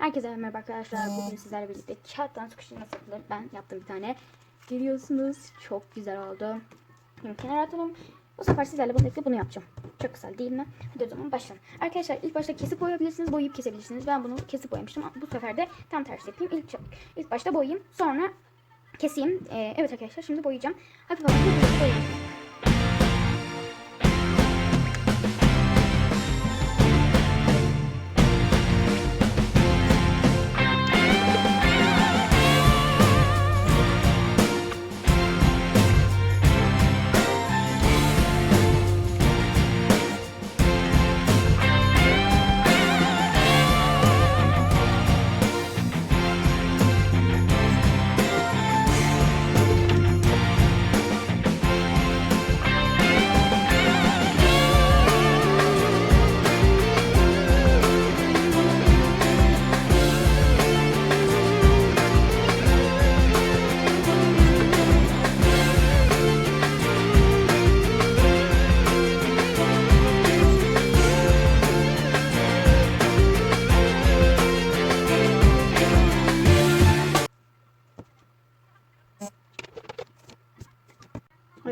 Herkese merhaba arkadaşlar. Bugün sizlerle birlikte kağıttan sıkıştırma nasıl yapılır ben yaptım bir tane. Görüyorsunuz çok güzel oldu. Şimdi kenara atalım. Bu sefer sizlerle birlikte bunu yapacağım. Çok güzel değil mi? Hadi o zaman başlayalım. Arkadaşlar ilk başta kesip boyayabilirsiniz, boyayıp kesebilirsiniz. Ben bunu kesip boyamıştım bu sefer de tam tersi yapayım. İlk, ilk başta boyayayım sonra keseyim. Ee, evet arkadaşlar şimdi boyayacağım. Hafif hafif hafif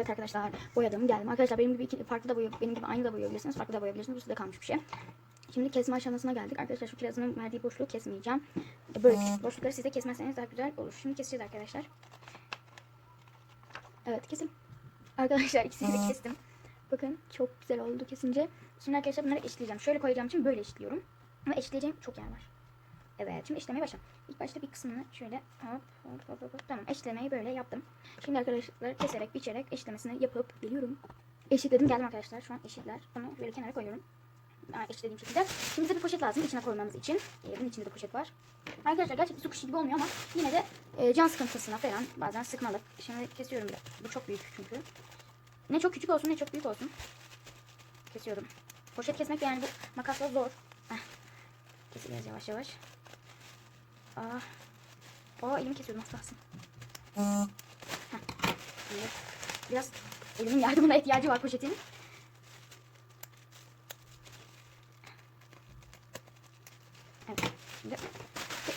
Evet arkadaşlar boyadım geldim. Arkadaşlar benim gibi iki farklı da boya, benim gibi aynı da boyayabilirsiniz. Farklı da boyayabilirsiniz. Bu size kalmış bir şey. Şimdi kesme aşamasına geldik. Arkadaşlar şu kirazın verdiği boşluğu kesmeyeceğim. E, Böyle küçük boşlukları siz de kesmezseniz daha güzel olur. Şimdi keseceğiz arkadaşlar. Evet kesin. Arkadaşlar ikisini de kestim. Bakın çok güzel oldu kesince. Şimdi arkadaşlar bunları eşleyeceğim. Şöyle koyacağım için böyle eşliyorum. Ama eşleyeceğim çok yer var. Evet şimdi işlemeye başlayalım. İlk başta bir kısmını şöyle hop hop hop hop, tamam eşlemeyi böyle yaptım. Şimdi arkadaşlar keserek biçerek eşlemesini yapıp geliyorum. Eşitledim geldim arkadaşlar. Şu an eşitler. Bunu böyle kenara koyuyorum. Aa, eşitlediğim şekilde. Şimdi bize bir poşet lazım içine koymamız için. Ee, bunun içinde de poşet var. Arkadaşlar gerçekten su kuşu gibi olmuyor ama yine de e, can sıkıntısına falan bazen sıkmalık. Şimdi kesiyorum biraz. Bu çok büyük çünkü. Ne çok küçük olsun ne çok büyük olsun. Kesiyorum. Poşet kesmek yani makasla zor. Heh. Keseceğiz yavaş yavaş. Aa. Aa elimi kesiyordum. Heh. Şimdi Biraz elimin yardımına ihtiyacı var poşetin. Evet. Şimdi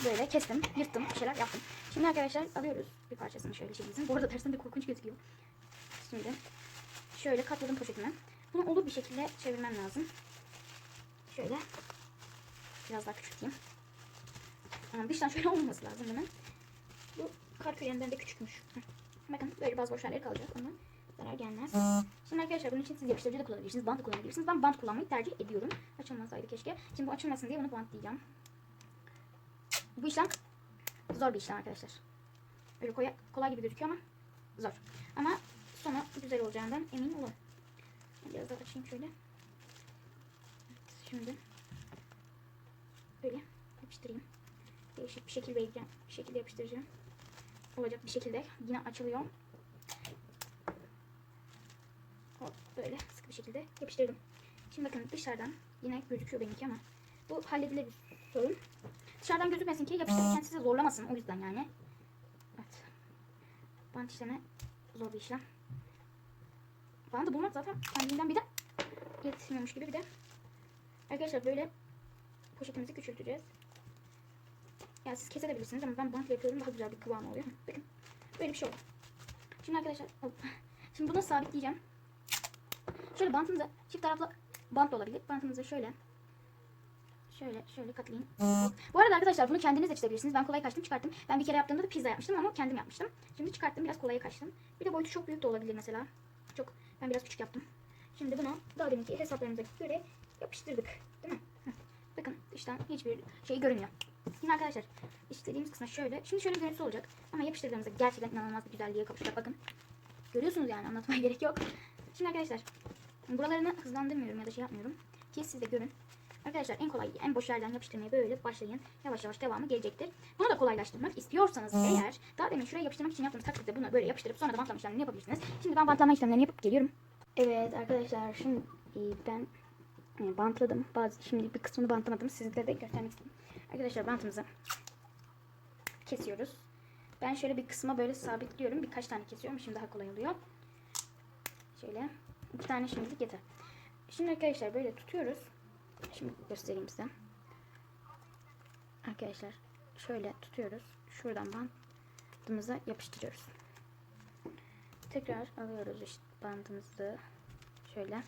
böyle kestim, yırttım, bir şeyler yaptım. Şimdi arkadaşlar alıyoruz bir parçasını şöyle şeyimizin. Bu arada tersten de korkunç gözüküyor. Şimdi şöyle katladım poşetime. Bunu olur bir şekilde çevirmem lazım. Şöyle biraz daha küçülteyim. Yani dıştan şöyle olmaması lazım hemen. Bu kar küreninden de küçükmüş. Bakın böyle bazı boş yerleri kalacak. Ondan zarar gelmez. Şimdi arkadaşlar bunun için siz yapıştırıcı da kullanabilirsiniz. Bant da kullanabilirsiniz. Ben bant kullanmayı tercih ediyorum. Açılmasaydı keşke. Şimdi bu açılmasın diye bunu bantlayacağım. Bu işlem zor bir işlem arkadaşlar. Öyle kolay, kolay gibi gözüküyor ama zor. Ama sonu güzel olacağından emin olun. Biraz daha açayım şöyle. Şimdi böyle yapıştırayım. Değişik bir şekil vereceğim. Bir şekilde yapıştıracağım. Olacak bir şekilde. Yine açılıyor. Hop böyle sıkı bir şekilde yapıştırdım. Şimdi bakın dışarıdan yine gözüküyor benimki ama bu halledilebilir sorun. Dışarıdan gözükmesin ki yapıştırırken sizi zorlamasın o yüzden yani. Evet. Bant işleme zor bir işlem. Bandı bulmak zaten kendinden bir de yetmiyormuş gibi bir de. Arkadaşlar böyle poşetimizi küçülteceğiz. Yani siz kesebilirsiniz ama ben bantla yapıyorum daha güzel bir kıvam oluyor. Bakın böyle bir şey oldu. Şimdi arkadaşlar şimdi bunu sabitleyeceğim. Şöyle bantınızı çift taraflı bant olabilir. Bantınızı şöyle şöyle şöyle katlayın. Bu arada arkadaşlar bunu kendiniz de çizebilirsiniz. Ben kolay kaçtım çıkarttım. Ben bir kere yaptığımda da pizza yapmıştım ama kendim yapmıştım. Şimdi çıkarttım biraz kolaya kaçtım. Bir de boyutu çok büyük de olabilir mesela. Çok ben biraz küçük yaptım. Şimdi bunu daha deminki hesaplarımıza göre yapıştırdık. Değil mi? Bakın dıştan hiçbir şey görünmüyor. Şimdi arkadaşlar istediğimiz kısma şöyle. Şimdi şöyle bir görüntüsü olacak. Ama yapıştırdığımızda gerçekten inanılmaz bir güzelliğe kavuşacak. Bakın. Görüyorsunuz yani anlatmaya gerek yok. Şimdi arkadaşlar buralarını hızlandırmıyorum ya da şey yapmıyorum. Ki siz de görün. Arkadaşlar en kolay en boş yerden yapıştırmaya böyle başlayın. Yavaş yavaş devamı gelecektir. Bunu da kolaylaştırmak istiyorsanız eğer daha demin şuraya yapıştırmak için yaptığınız takdirde bunu böyle yapıştırıp sonra da bantlama işlemlerini yapabilirsiniz. Şimdi ben bantlama işlemlerini yapıp geliyorum. Evet arkadaşlar şimdi ben e, bantladım. Bazı şimdi bir kısmını bantlamadım. Sizlere de göstermek istedim. Arkadaşlar bantımızı kesiyoruz. Ben şöyle bir kısma böyle sabitliyorum. Birkaç tane kesiyorum. Şimdi daha kolay oluyor. Şöyle iki tane şimdilik yeter. Şimdi arkadaşlar böyle tutuyoruz. Şimdi göstereyim size. arkadaşlar şöyle tutuyoruz. Şuradan bandımıza yapıştırıyoruz. Tekrar alıyoruz işte bandımızı. Şöyle.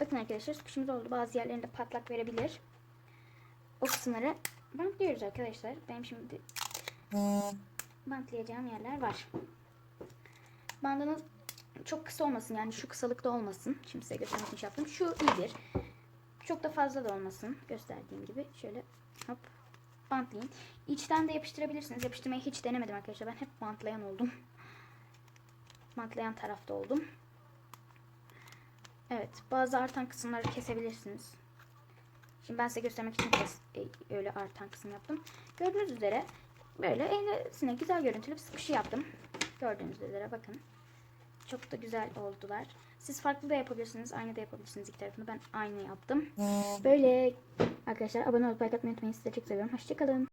Bakın arkadaşlar sıkışımız oldu. Bazı yerlerinde patlak verebilir. O kısımları bantlıyoruz arkadaşlar. Benim şimdi bantlayacağım yerler var. Bandınız çok kısa olmasın yani şu kısalıkta olmasın. Şimdi size göstermek şey yaptım. Şu iyidir. Çok da fazla da olmasın. Gösterdiğim gibi şöyle hop bantlayın. İçten de yapıştırabilirsiniz. Yapıştırmayı hiç denemedim arkadaşlar. Ben hep bantlayan oldum. Bantlayan tarafta oldum. Evet. Bazı artan kısımları kesebilirsiniz. Şimdi ben size göstermek için kes, e, öyle artan kısım yaptım. Gördüğünüz üzere böyle eğlesine güzel görüntülü bir sıkışı yaptım. Gördüğünüz üzere bakın. Çok da güzel oldular. Siz farklı da yapabilirsiniz. Aynı da yapabilirsiniz iki tarafını. Ben aynı yaptım. Böyle arkadaşlar abone olup like atmayı unutmayın. Sizi çok seviyorum. Hoşçakalın.